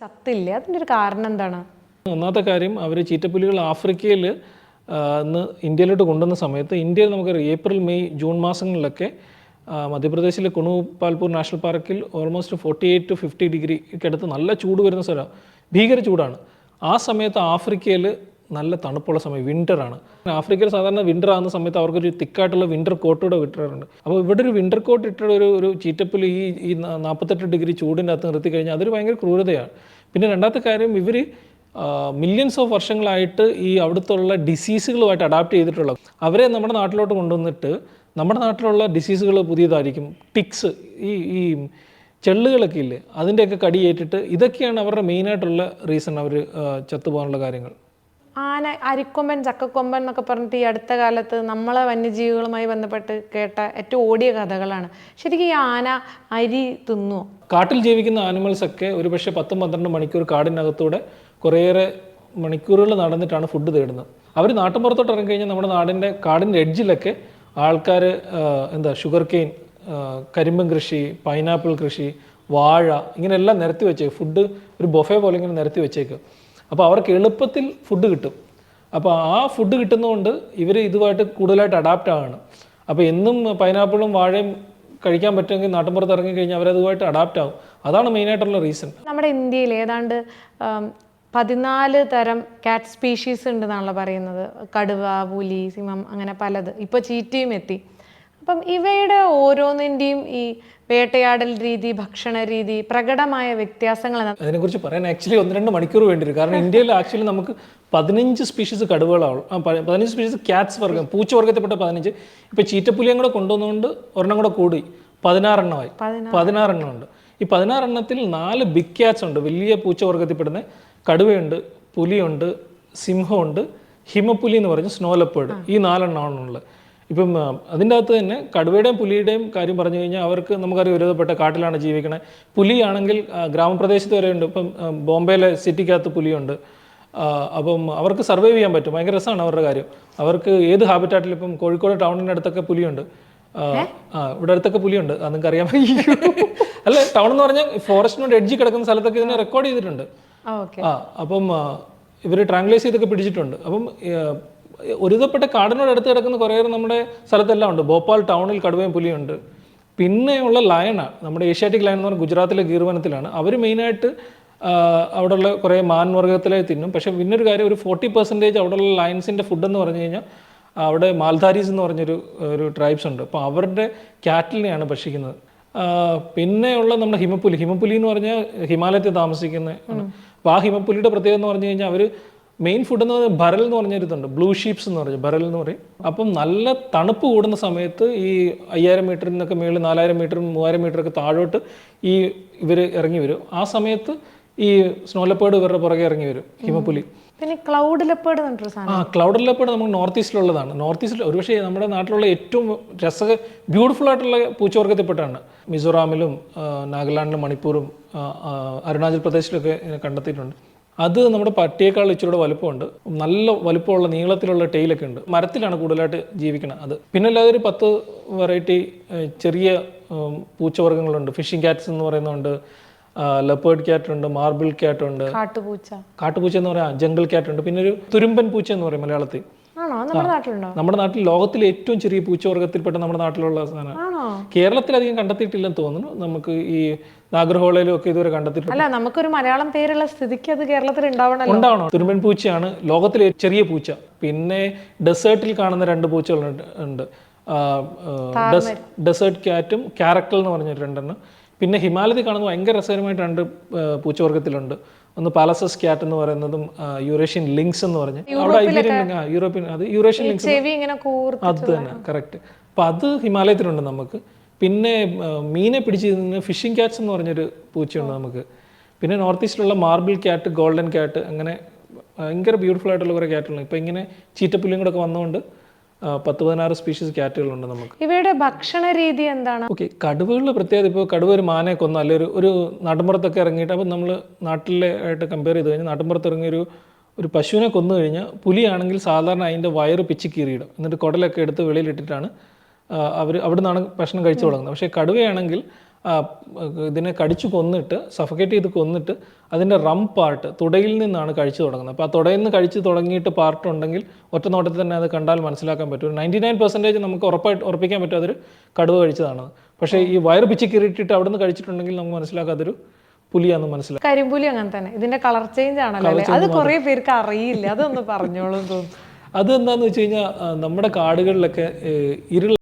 ചത്തില്ലേ? അതിന്റെ ഒരു കാരണം എന്താണ്? ഒന്നാമത്തെ കാര്യം അവർ ചീറ്റപ്പുലികൾ ആഫ്രിക്കയിൽ ഇന്ന് ഇന്ത്യയിലോട്ട് കൊണ്ടുവന്ന സമയത്ത് ഇന്ത്യയിൽ നമുക്കറിയാം ഏപ്രിൽ മെയ് ജൂൺ മാസങ്ങളിലൊക്കെ മധ്യപ്രദേശിലെ കുണു പാൽപൂർ നാഷണൽ പാർക്കിൽ almost forty eight to fifty ഡിഗ്രിക്കടുത്ത് നല്ല ചൂട് വരുന്ന സ്ഥലമാണ് ഭീകര ചൂടാണ്. ആ സമയത്ത് ആഫ്രിക്കയിൽ നല്ല തണുപ്പുള്ള സമയം വിന്ററാണ് ആഫ്രിക്കയിൽ സാധാരണ വിന്റർ ആകുന്ന സമയത്ത് അവർക്കൊരു തിക്കായിട്ടുള്ള വിന്റർ കോട്ടൂടെ വിട്ടിട്ടുണ്ട് അപ്പോൾ ഇവിടെ ഒരു വിന്റർ കോട്ട് ഇട്ട ഒരു ഒരു ചീറ്റപ്പിൽ ഈ ഈ നാൽപ്പത്തെട്ട് ഡിഗ്രി ചൂടിന്റെ അകത്ത് നിർത്തി കഴിഞ്ഞാൽ അതൊരു ഭയങ്കര ക്രൂരതയാണ്. പിന്നെ രണ്ടാമത്തെ കാര്യം ഇവർ മില്യൺസ് ഓഫ് വർഷങ്ങളായിട്ട് ഈ അവിടുത്തുള്ള ഡിസീസുകളുമായിട്ട് അഡാപ്റ്റ് ചെയ്തിട്ടുള്ളത് അവരെ നമ്മുടെ നാട്ടിലോട്ട് കൊണ്ടുവന്നിട്ട് നമ്മുടെ നാട്ടിലുള്ള ഡിസീസുകൾ പുതിയതായിരിക്കും. ടിക്സ് ഈ ഈ ചെള്ളുകളൊക്കെ ഇല്ലേ അതിന്റെയൊക്കെ കടിയേറ്റിട്ട് ഇതൊക്കെയാണ് അവരുടെ മെയിനായിട്ടുള്ള റീസൺ അവർ ചത്തുപോകാനുള്ള കാര്യങ്ങൾ. ആന അരിക്കൊമ്പൻ ചക്കക്കൊമ്പൻ എന്നൊക്കെ പറഞ്ഞിട്ട് ഈ അടുത്ത കാലത്ത് നമ്മളെ വന്യജീവികളുമായി ബന്ധപ്പെട്ട് കേട്ട ഏറ്റവും ഓടിയ കഥകളാണ്. ശരിക്കും ഈ ആന അരി തിന്നുവോ കാട്ടിൽ ജീവിക്കുന്ന ആനിമൽസ് ഒക്കെ ഒരു പത്തും പന്ത്രണ്ട് മണിക്കൂർ കാടിനകത്തൂടെ കുറേയേറെ മണിക്കൂറുകൾ നടന്നിട്ടാണ് ഫുഡ് തേടുന്നത്. അവർ നാട്ടിൻപുറത്തോട്ട് ഇറങ്ങിക്കഴിഞ്ഞാൽ നമ്മുടെ നാടിന്റെ കാടിന്റെ എഡ്ജിലൊക്കെ ആൾക്കാർ എന്താ ഷുഗർ കെയിൻ കരിമ്പൻ കൃഷി പൈനാപ്പിൾ കൃഷി വാഴ ഇങ്ങനെയെല്ലാം നിരത്തി വെച്ചേക്കും. ഫുഡ് ഒരു ബൊഫെ പോലെ ഇങ്ങനെ നിരത്തി വെച്ചേക്കും. അപ്പോൾ അവർക്ക് എളുപ്പത്തിൽ ഫുഡ് കിട്ടും. അപ്പോൾ ആ ഫുഡ് കിട്ടുന്നതുകൊണ്ട് ഇവർ ഇതുമായിട്ട് കൂടുതലായിട്ട് അഡാപ്റ്റ് ആവാണ്. അപ്പോൾ എന്നും പൈനാപ്പിളും വാഴയും കഴിക്കാൻ പറ്റുമെങ്കിൽ നാട്ടിൻപുറത്ത് ഇറങ്ങി കഴിഞ്ഞാൽ അവരതുമായിട്ട് അഡാപ്റ്റ് ആവും. അതാണ് മെയിനായിട്ടുള്ള റീസൺ നമ്മുടെ ഇന്ത്യയിൽ ഏതാണ്ട് പതിനാല് തരം കാറ്റ് സ്പീഷീസ് ഉണ്ടെന്നാണല്ലോ പറയുന്നത്. കടുവ പുലി സിംഹം അങ്ങനെ പലത്. ഇപ്പോൾ ചീറ്റയും എത്തി. അപ്പം ഇവയുടെ ഓരോന്നിന്റെയും ഈ വേട്ടയാടൽ രീതി ഭക്ഷണ രീതി പ്രകടമായ വ്യത്യാസങ്ങൾ? അതിനെക്കുറിച്ച് പറയാൻ ആക്ച്വലി ഒന്ന് രണ്ട് മണിക്കൂർ വേണ്ടി വരും കാരണം ഇന്ത്യയിൽ ആക്ച്വലി നമുക്ക് പതിനഞ്ച് സ്പീഷീസ് കടുവകളാവും പതിനഞ്ച് സ്പീഷീസ് ക്യാറ്റ്സ് വർഗം പൂച്ച വർഗത്തിൽപ്പെട്ട പതിനഞ്ച്. ഇപ്പോൾ ചീറ്റപ്പുലിയും കൂടെ കൊണ്ടുവന്നുകൊണ്ട് ഒരെണ്ണം കൂടെ കൂടി. പതിനാറെണ്ണമായി. പതിനാറെണ്ണം ഉണ്ട് ഈ പതിനാറെണ്ണത്തിൽ നാല് ബിഗ് ക്യാറ്റ്സ് ഉണ്ട്. വലിയ പൂച്ച വർഗത്തിൽപ്പെടുന്ന കടുവയുണ്ട് പുലിയുണ്ട് സിംഹമുണ്ട് ഹിമപ്പുലി എന്ന് പറഞ്ഞ സ്നോ ലെപ്പേർഡ് ഈ നാലെണ്ണമാണ് ഉള്ളത്. ഇപ്പം അതിന്റെ അകത്ത് തന്നെ കടുവയുടെയും പുലിയുടെയും കാര്യം പറഞ്ഞു കഴിഞ്ഞാൽ അവർക്ക് നമുക്കറിയാം ഒരുവിധപ്പെട്ട കാട്ടിലാണ് ജീവിക്കുന്നത് പുലിയാണെങ്കിൽ ഗ്രാമപ്രദേശത്ത് വരെ ഉണ്ട്. ഇപ്പം ബോംബെയിലെ സിറ്റിക്കകത്ത് പുലിയുണ്ട്. അപ്പം അവർക്ക് സർവൈവ് ചെയ്യാൻ പറ്റും. ഭയങ്കര രസമാണ് അവരുടെ കാര്യം. അവർക്ക് ഏത് ഹാബിറ്റാറ്റിൽ ഇപ്പം കോഴിക്കോട് ടൗണിന്റെ അടുത്തൊക്കെ പുലിയുണ്ട്. ആ, ഇവിടെ അടുത്തൊക്കെ പുലിയുണ്ട്. അത് നിങ്ങൾക്ക് അറിയാൻ അല്ല ടൗൺ എന്ന് പറഞ്ഞാൽ ഫോറസ്റ്റിനോട് എഡ്ജി കിടക്കുന്ന സ്ഥലത്തൊക്കെ ഇതിനെ റെക്കോർഡ് ചെയ്തിട്ടുണ്ട്. ആ അപ്പം ഇവർ ട്രാങ്കുലൈസ് ചെയ്തൊക്കെ പിടിച്ചിട്ടുണ്ട്. അപ്പം ഒരുതപ്പെട്ട കാടിനോട് അടുത്ത് കിടക്കുന്ന കുറേയേറെ നമ്മുടെ സ്ഥലത്തെല്ലാം ഉണ്ട്. ഭോപ്പാൽ ടൗണിൽ കടുവയും പുലിയുണ്ട് പിന്നെയുള്ള ലയണ നമ്മുടെ ഏഷ്യാറ്റിക് ലയൺ എന്ന് പറഞ്ഞാൽ ഗുജറാത്തിലെ ഗീർവനത്തിലാണ്. അവർ മെയിനായിട്ട് അവിടെയുള്ള കുറേ മാൻ വർഗത്തിലെ തിന്നും. പക്ഷേ പിന്നൊരു കാര്യം ഒരു ഫോർട്ടി പെർസെന്റേജ് അവിടെയുള്ള ലയൻസിന്റെ ഫുഡ് എന്ന് പറഞ്ഞു കഴിഞ്ഞാൽ അവിടെ മാൽധാരീസ് എന്ന് പറഞ്ഞൊരു ഒരു ട്രൈബ്സ് ഉണ്ട്. അപ്പോൾ അവരുടെ ക്യാറ്റിലിനെയാണ് ഭക്ഷിക്കുന്നത്. പിന്നെയുള്ള നമ്മുടെ ഹിമപ്പുലി. ഹിമപ്പുലി എന്ന് പറഞ്ഞാൽ ഹിമാലയത്തിൽ താമസിക്കുന്ന അപ്പോൾ ആ ഹിമപ്പുലിയുടെ പ്രത്യേകത എന്ന് പറഞ്ഞു കഴിഞ്ഞാൽ അവർ മെയിൻ ഫുഡ് എന്ന് പറയുന്നത് ഭരൽ എന്ന് പറഞ്ഞൊരിതുണ്ട് ബ്ലൂ ഷീപ്സ് എന്ന് പറയും. ഭരൽ എന്ന് പറയും. അപ്പം നല്ല തണുപ്പ് കൂടുന്ന സമയത്ത് ഈ അയ്യായിരം മീറ്ററിൽ നിന്നൊക്കെ മുകളിൽ നാലായിരം മീറ്റർ മൂവായിരം മീറ്റർ ഒക്കെ താഴോട്ട് ഈ ഇവർ ഇറങ്ങി വരും. ആ സമയത്ത് ഈ സ്നോ ലെപ്പേർഡ് ഇവരുടെ പുറകെ ഇറങ്ങി വരും. ഹിമപുലി പിന്നെ ക്ലൗഡ് ലെപ്പേർഡ് എന്ന് ആ ക്ലൗഡ് ലെപ്പേർഡ് നമുക്ക് നോർത്ത് ഈസ്റ്റിലുള്ളതാണ് നോർത്ത് ഈസ്റ്റിൽ ഒരുപക്ഷെ നമ്മുടെ നാട്ടിലുള്ള ഏറ്റവും രസ ബ്യൂട്ടിഫുൾ ആയിട്ടുള്ള പൂച്ചവർഗത്തിൽപ്പെട്ടാണ് മിസോറാമിലും നാഗാലാൻഡിലും മണിപ്പൂരും അരുണാചൽ പ്രദേശിലൊക്കെ കണ്ടെത്തിയിട്ടുണ്ട്. അത് നമ്മുടെ പട്ടിയേക്കാൾ ഇച്ചിരി വലുപ്പമുണ്ട്. നല്ല വലുപ്പമുള്ള നീളത്തിലുള്ള ടെയിലൊക്കെ ഉണ്ട്. മരത്തിലാണ് കൂടുതലായിട്ട് ജീവിക്കുന്നത് അത്. പിന്നെ അല്ലാതെ ഒരു പത്ത് വെറൈറ്റി ചെറിയ പൂച്ചവർഗങ്ങളുണ്ട്. ഫിഷിംഗ് കാറ്റ്സ് എന്ന് പറയുന്നുണ്ട് ലെപ്പേർഡ് ക്യാറ്റ് ഉണ്ട് മാർബിൾ ക്യാറ്റ് ഉണ്ട്. കാട്ടുപൂച്ച. കാട്ടുപൂച്ച എന്ന് പറയാം ജംഗിൾ ക്യാറ്റ് ഉണ്ട്. പിന്നെ ഒരു തുരുമ്പൻ പൂച്ച എന്ന് പറയും മലയാളത്തിൽ. നമ്മുടെ നാട്ടിൽ ലോകത്തിലെ ഏറ്റവും ചെറിയ പൂച്ചവർഗത്തിൽപ്പെട്ട നമ്മുടെ നാട്ടിലുള്ള സാധനം. കേരളത്തിൽ അധികം കണ്ടെത്തിയിട്ടില്ലെന്ന് തോന്നുന്നു. നമുക്ക് ഈ നാഗർഹോളയിലും ഒക്കെ ഇതുവരെ കണ്ടെത്തിയിട്ടുണ്ട്. അല്ല നമുക്കൊരു മലയാളം പേരുള്ള സ്ഥിതിക്ക് അത് കേരളത്തിൽ ഉണ്ടാവണോ ഉണ്ടാവണം. തുരുമ്പൻ പൂച്ചയാണ് ലോകത്തിലെ ചെറിയ പൂച്ച. പിന്നെ ഡെസേർട്ടിൽ കാണുന്ന രണ്ട് പൂച്ചകളുണ്ട്. ഉണ്ട്. ഡെസേർട്ട് ക്യാറ്റും ക്യാരക്കൽ എന്ന് പറഞ്ഞ രണ്ടെണ്ണം. പിന്നെ ഹിമാലയത്തിൽ കാണുന്ന ഭയങ്കര രസകരമായിട്ട് രണ്ട് പൂച്ചവർഗത്തിലുണ്ട് ഒന്ന് പാലസസ് ക്യാറ്റ് എന്ന് പറയുന്നതും യൂറേഷ്യൻ ലിങ്ക്സ് എന്ന് പറഞ്ഞ്. അവിടെ ഐബീരിയൻ യൂറോപ്യൻ അത് യൂറേഷ്യൻ ലിങ്ക്സ് അത് തന്നെ കറക്റ്റ് അപ്പം അത് ഹിമാലയത്തിലുണ്ട് നമുക്ക്. പിന്നെ മീനെ പിടിച്ച് ഫിഷിംഗ് ക്യാറ്റ്സ് എന്ന് പറഞ്ഞൊരു പൂച്ചയുണ്ട് നമുക്ക്. പിന്നെ നോർത്ത് ഈസ്റ്റിലുള്ള മാർബിൾ ക്യാറ്റ് ഗോൾഡൻ ക്യാറ്റ് അങ്ങനെ ഭയങ്കര ബ്യൂട്ടിഫുൾ ആയിട്ടുള്ള കുറേ ക്യാറ്റുകളുണ്ട്. ഇപ്പൊ ഇങ്ങനെ ചീറ്റപ്പുല്ലും കൂടെ ഒക്കെ വന്നുകൊണ്ട് പത്ത് പതിനാറ് സ്പീഷീസ് ക്യാറ്റുകളുണ്ട് നമുക്ക്. ഇവയുടെ ഭക്ഷണ രീതി എന്താണ്? ഓക്കെ കടുവകളുടെ പ്രത്യേകത ഇപ്പോൾ കടുവ ഒരു മാനെ കൊന്ന അല്ലെങ്കിൽ ഒരു ഒരു നാട്ടിൻപുറത്തൊക്കെ ഇറങ്ങിയിട്ട് അപ്പം നമ്മൾ നാട്ടിലെ ആയിട്ട് കമ്പയർ ചെയ്ത് കഴിഞ്ഞാൽ നാട്ടിൻപുറത്ത് ഇറങ്ങിയ ഒരു ഒരു പശുവിനെ കൊന്നു കഴിഞ്ഞാൽ പുലിയാണെങ്കിൽ സാധാരണ അതിന്റെ വയറ് പിച്ചി കീറിയിടും. എന്നിട്ട് കുടലൊക്കെ എടുത്ത് വെളിയിലിട്ടിട്ടാണ് അവർ അവിടെ നിന്നാണ് ഭക്ഷണം കഴിച്ചു തുടങ്ങുന്നത്. പക്ഷേ കടുവയാണെങ്കിൽ ഇതിനെ കടിച്ചു കൊന്നിട്ട് സഫക്കേറ്റ് ചെയ്ത് കൊന്നിട്ട് അതിന്റെ റം പാർട്ട് തുടയിൽ നിന്നാണ് കഴിച്ചു തുടങ്ങുന്നത്. അപ്പോൾ ആ തുടയിൽ നിന്ന് കഴിച്ചു തുടങ്ങിയിട്ട് പാർട്ട് ഉണ്ടെങ്കിൽ ഒറ്റ നോട്ടത്തിൽ തന്നെ അത് കണ്ടാൽ മനസ്സിലാക്കാൻ പറ്റും. നയന്റി നയൻ പെർസെന്റേജ് നമുക്ക് ഉറപ്പായിട്ട് ഉറപ്പിക്കാൻ പറ്റും അതൊരു കടുവ കഴിച്ചതാണ്. പക്ഷേ ഈ വയർ പിച്ചി കീറിയിട്ടിട്ട് അവിടെ നിന്ന് കഴിച്ചിട്ടുണ്ടെങ്കിൽ നമുക്ക് മനസ്സിലാക്കാം അതൊരു പുലിയാണെന്ന് മനസ്സിലാക്കാം. കരിമ്പുലി അങ്ങനെ തന്നെ. ഇതിന്റെ കളർ ചേഞ്ച് ആണല്ലോ അത് കുറേ പേർക്ക് അറിയില്ല. അതൊന്ന് പറഞ്ഞോളൂ. തോന്നുന്നു അത് എന്താന്ന് വെച്ച് കഴിഞ്ഞാൽ നമ്മുടെ കാടുകളിലൊക്കെ ഇരുള ഇരുൾ